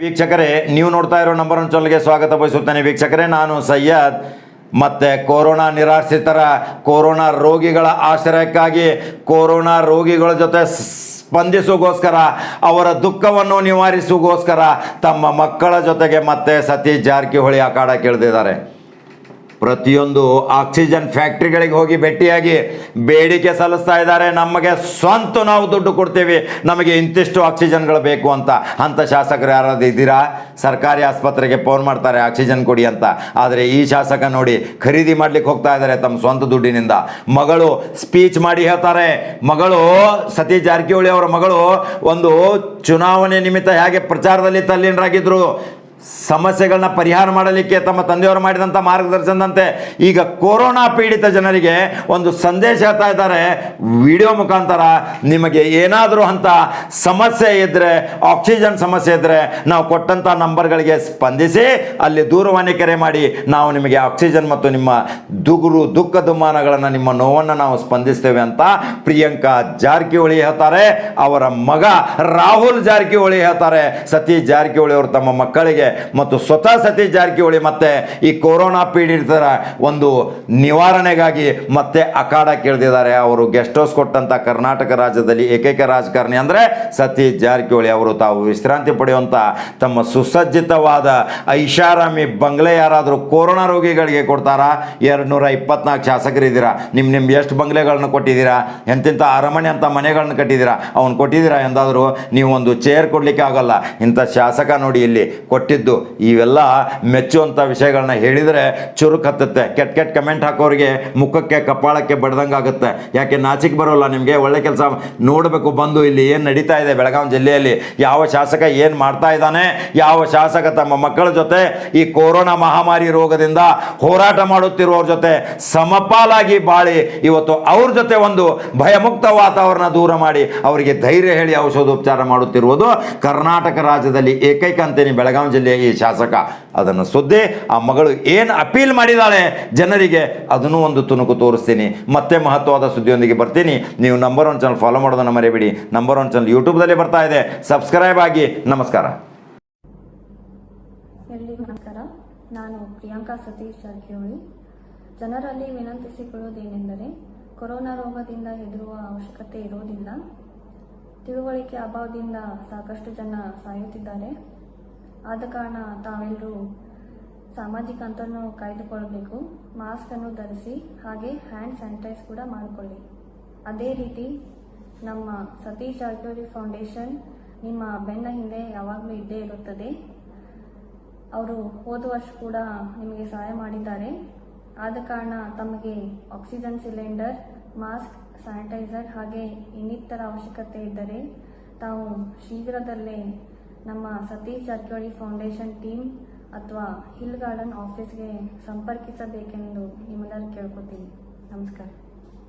ವೀಕ್ಷಕರೇ, ನೀವು ನೋಡ್ತಾ ಇರೋ ನಂಬರ್ ಒನ್ ಚಾನಲ್ಗೆ ಸ್ವಾಗತ ಬಯಸುತ್ತೇನೆ. ವೀಕ್ಷಕರೇ, ನಾನು ಸಯ್ಯದ್ ಮತ್ತೆ ಕೊರೋನಾ ನಿರಾಶ್ರಿತರ, ಕೊರೋನಾ ರೋಗಿಗಳ ಆಶ್ರಯಕ್ಕಾಗಿ ಕೊರೋನಾ ರೋಗಿಗಳ ಜೊತೆ ಸ್ಪಂದಿಸುಗೋಸ್ಕರ, ಅವರ ದುಃಖವನ್ನು ನಿವಾರಿಸುಗೋಸ್ಕರ ತಮ್ಮ ಮಕ್ಕಳ ಜೊತೆಗೆ ಮತ್ತೆ ಸತೀಶ್ ಜಾರಕಿಹೊಳಿ ಅಖಾಡ ಕೇಳಿದಿದ್ದಾರೆ ಪ್ರತಿಯೊಂದು ಆಕ್ಸಿಜನ್ ಫ್ಯಾಕ್ಟ್ರಿಗಳಿಗೆ ಹೋಗಿ ಭೇಟಿಯಾಗಿ ಬೇಡಿಕೆ ಸಲ್ಲಿಸ್ತಾ ಇದ್ದಾರೆ. ನಮಗೆ ಸ್ವಂತ ನಾವು ದುಡ್ಡು ಕೊಡ್ತೀವಿ. ನಮಗೆ ಇಂತಿಷ್ಟು ಆಕ್ಸಿಜನ್ಗಳು ಬೇಕು ಅಂತ. ಅಂಥ ಶಾಸಕರು ಯಾರಾದ್ರು ಇದ್ದೀರಾ? ಸರ್ಕಾರಿ ಆಸ್ಪತ್ರೆಗೆ ಫೋನ್ ಮಾಡ್ತಾರೆ, ಆಕ್ಸಿಜನ್ ಕೊಡಿ ಅಂತ. ಆದರೆ ಈ ಶಾಸಕ ನೋಡಿ ಖರೀದಿ ಮಾಡ್ಲಿಕ್ಕೆ ಹೋಗ್ತಾ ಇದ್ದಾರೆ ತಮ್ಮ ಸ್ವಂತ ದುಡ್ಡಿನಿಂದ. ಮಗಳು ಸ್ಪೀಚ್ ಮಾಡಿ ಹೇಳ್ತಾರೆ. ಮಗಳು ಸತೀಶ್ ಜಾರಕಿಹೊಳಿ ಅವರ ಮಗಳು ಒಂದು ಚುನಾವಣೆ ನಿಮಿತ್ತ ಹೇಗೆ ಪ್ರಚಾರದಲ್ಲಿ ತಲ್ಲೀನರಾಗಿದ್ರು? ಸಮಸ್ಯೆಗಳನ್ನ ಪರಿಹಾರ ಮಾಡಲಿಕ್ಕೆ ತಮ್ಮ ತಂದೆಯವರು ಮಾಡಿದಂಥ ಮಾರ್ಗದರ್ಶನದಂತೆ ಈಗ ಕೊರೋನಾ ಪೀಡಿತ ಜನರಿಗೆ ಒಂದು ಸಂದೇಶ ಹೇಳ್ತಾ ಇದ್ದಾರೆ. ವಿಡಿಯೋ ಮುಖಾಂತರ ನಿಮಗೆ ಏನಾದರೂ ಅಂತ ಸಮಸ್ಯೆ ಇದ್ದರೆ ಆಕ್ಸಿಜನ್ ಸಮಸ್ಯೆ ಇದ್ದರೆ ನಾವು ಕೊಟ್ಟಂಥ ನಂಬರ್ಗಳಿಗೆ ಸ್ಪಂದಿಸಿ, ಅಲ್ಲಿ ದೂರವಾಣಿ ಕರೆ ಮಾಡಿ ನಾವು ನಿಮಗೆ ಆಕ್ಸಿಜನ್ ಮತ್ತು ನಿಮ್ಮ ದುಗುರು ದುಃಖ ದುಮ್ಮಾನಗಳನ್ನು ನಿಮ್ಮ ನೋವನ್ನು ನಾವು ಸ್ಪಂದಿಸ್ತೇವೆ ಅಂತ ಪ್ರಿಯಾಂಕಾ ಜಾರಕಿಹೊಳಿ ಹೇಳ್ತಾರೆ. ಅವರ ಮಗ ರಾಹುಲ್ ಜಾರಕಿಹೊಳಿ ಹೇಳ್ತಾರೆ. ಸತೀಶ್ ಜಾರಕಿಹೊಳಿ ಅವರು ತಮ್ಮ ಮಕ್ಕಳಿಗೆ ಮತ್ತು ಸ್ವತಃ ಸತೀಶ್ ಜಾರಕಿಹೊಳಿ ಮತ್ತೆ ಈ ಕೊರೋನಾ ಪೀಡಿತರ ಒಂದು ನಿವಾರಣೆಗಾಗಿ ಮತ್ತೆ ಅಖಾಡ ಕೇಳ್ತಿದ್ದಾರೆ. ಅವರು ಗೆಸ್ಟ್ ಹೌಸ್ ಕೊಟ್ಟಂತ ಕರ್ನಾಟಕ ರಾಜ್ಯದಲ್ಲಿ ಏಕೈಕ ರಾಜಕಾರಣಿ ಅಂದ್ರೆ ಸತೀಶ್ ಜಾರಕಿಹೊಳಿ ಅವರು. ತಾವು ವಿಶ್ರಾಂತಿ ಪಡೆಯುವಂತ ತಮ್ಮ ಸುಸಜ್ಜಿತವಾದ ಐಷಾರಾಮಿ ಬಂಗ್ಲೆ ಯಾರಾದರೂ ಕೊರೋನಾ ರೋಗಿಗಳಿಗೆ ಕೊಡ್ತಾರಾ? ಎರಡು ನೂರ ಇಪ್ಪತ್ನಾಲ್ಕು ಶಾಸಕರಿದ್ದೀರಾ? ನಿಮ್ಮ ನಿಮ್ಮ ಎಷ್ಟು ಬಂಗ್ಲೆಗಳನ್ನ ಕೊಟ್ಟಿದ್ದೀರಾ? ಎಂತೆಂಥ ಅರಮನೆ ಅಂತ ಮನೆಗಳನ್ನು ಕಟ್ಟಿದ್ದೀರಾ? ಅವ್ನು ಕೊಟ್ಟಿದ್ದೀರಾ ಎಂದಾದರೂ ನೀವು ಒಂದು ಚೇರ್ ಕೊಡಲಿಕ್ಕೆ ಆಗಲ್ಲ. ಇಂಥ ಶಾಸಕ ನೋಡಿ ಇಲ್ಲಿ ಕೊಟ್ಟಿದ್ದು ಇವೆಲ್ಲ ಮೆಚ್ಚುವಂಥ ವಿಷಯಗಳನ್ನ ಹೇಳಿದರೆ ಚುರುಕು ಹತ್ತುತ್ತೆ. ಕೆಟ್ಟ ಕೆಟ್ಟ ಕಮೆಂಟ್ ಹಾಕೋರಿಗೆ ಮುಖಕ್ಕೆ ಕಪಾಳಕ್ಕೆ ಬಡ್ದಂಗೆ ಆಗುತ್ತೆ. ಯಾಕೆ ನಾಚಿಕೆ ಬರೋಲ್ಲ ನಿಮಗೆ? ಒಳ್ಳೆ ಕೆಲಸ ನೋಡಬೇಕು, ಬಂದು ಇಲ್ಲಿ ಏನು ನಡೀತಾ ಇದೆ ಬೆಳಗಾವಿ ಜಿಲ್ಲೆಯಲ್ಲಿ? ಯಾವ ಶಾಸಕ ಏನು ಮಾಡ್ತಾ ಇದ್ದಾನೆ? ಯಾವ ಶಾಸಕ ತಮ್ಮ ಮಕ್ಕಳ ಜೊತೆ ಈ ಕೊರೋನಾ ಮಹಾಮಾರಿ ರೋಗದಿಂದ ಹೋರಾಟ ಮಾಡುತ್ತಿರುವವ್ರ ಜೊತೆ ಸಮಪಾಲಾಗಿ ಬಾಳಿ ಇವತ್ತು ಅವ್ರ ಜೊತೆ ಒಂದು ಭಯಮುಕ್ತ ವಾತಾವರಣ ದೂರ ಮಾಡಿ ಅವರಿಗೆ ಧೈರ್ಯ ಹೇಳಿ ಔಷಧೋಪಚಾರ ಮಾಡುತ್ತಿರುವುದು ಕರ್ನಾಟಕ ರಾಜ್ಯದಲ್ಲಿ ಏಕೈಕ ಅಂತೀನಿ. ಬೆಳಗಾವಿ ಈ ಶಾಸಕ ಅದನ್ನು ಸುದ್ದಿ ಆ ಮಗಳು ಏನು ಅಪೀಲ್ ಮಾಡಿದ್ದಾಳೆ ಜನರಿಗೆ, ಅದನ್ನು ಒಂದು ತುಣುಕು ತೋರಿಸ್ತೀನಿ. ಮತ್ತೆ ಮಹತ್ವವಾದ ಸುದ್ದಿಯೊಂದಿಗೆ ಬರ್ತೀನಿ. ನೀವು ನಂಬರ್ ಒನ್ ಚಾನಲ್ ಫಾಲೋ ಮಾಡೋದನ್ನು ಮರಿಬೇಡಿ ನಂಬರ್ ಒನ್ ಚಾನಲ್ ಯೂಟ್ಯೂಬ್ದಲ್ಲಿ ಬರ್ತಾ ಇದೆ. ಸಬ್ಸ್ಕ್ರೈಬ್ ಆಗಿ. ನಮಸ್ಕಾರ. ನಮಸ್ಕಾರ. ನಾನು ಪ್ರಿಯಾಂಕಾ ಸತೀಶ್ ಜಾರಕಿಹೊಳಿ. ಜನರಲ್ಲಿ ವಿನಂತಿಸಿಕೊಳ್ಳುವುದೇನೆಂದರೆ, ಕೊರೋನಾ ರೋಗದಿಂದ ಹೆದರುವ ಅವಶ್ಯಕತೆ ಇರೋದಿಲ್ಲ ತಿಳುವಳಿಕೆ ಅಭಾವದಿಂದ ಸಾಕಷ್ಟು ಜನ ಸಾಯುತ್ತಿದ್ದಾರೆ. ಆದ ಕಾರಣ ತಾವೆಲ್ಲರೂ ಸಾಮಾಜಿಕ ಅಂತರನ್ನು ಕಾಯ್ದುಕೊಳ್ಳಬೇಕು. ಮಾಸ್ಕ್ ಅನ್ನು ಧರಿಸಿ, ಹಾಗೆ ಹ್ಯಾಂಡ್ ಸ್ಯಾನಿಟೈಸ್ ಕೂಡ ಮಾಡಿಕೊಳ್ಳಿ. ಅದೇ ರೀತಿ ನಮ್ಮ ಸತೀಶ್ ಜಾರಕಿಹೊಳಿ ಫೌಂಡೇಶನ್ ನಿಮ್ಮ ಬೆನ್ನ ಹಿಂದೆ ಯಾವಾಗಲೂ ಇದ್ದೇ ಇರುತ್ತದೆ. ಅವರು ಹೋದ ವರ್ಷ ಕೂಡ ನಿಮಗೆ ಸಹಾಯ ಮಾಡಿದ್ದಾರೆ. ಆದ ಕಾರಣ ತಮಗೆ ಆಕ್ಸಿಜನ್ ಸಿಲಿಂಡರ್ ಮಾಸ್ಕ್ ಸ್ಯಾನಿಟೈಸರ್ ಹಾಗೆ ಇನ್ನಿತರ ಅವಶ್ಯಕತೆ ಇದ್ದರೆ ತಾವು ಶೀಘ್ರದಲ್ಲೇ ನಮ್ಮ ಸತೀಶ್ ಜಾರಕಿಹೊಳಿ ಫೌಂಡೇಶನ್ ಟೀಮ್ ಅಥವಾ ಹಿಲ್ ಗಾರ್ಡನ್ ಆಫೀಸ್ಗೆ ಸಂಪರ್ಕಿಸಬೇಕೆಂದು ನಿಮ್ಮೆಲ್ಲರೂ ಕೇಳ್ಕೊತೀನಿ. ನಮಸ್ಕಾರ.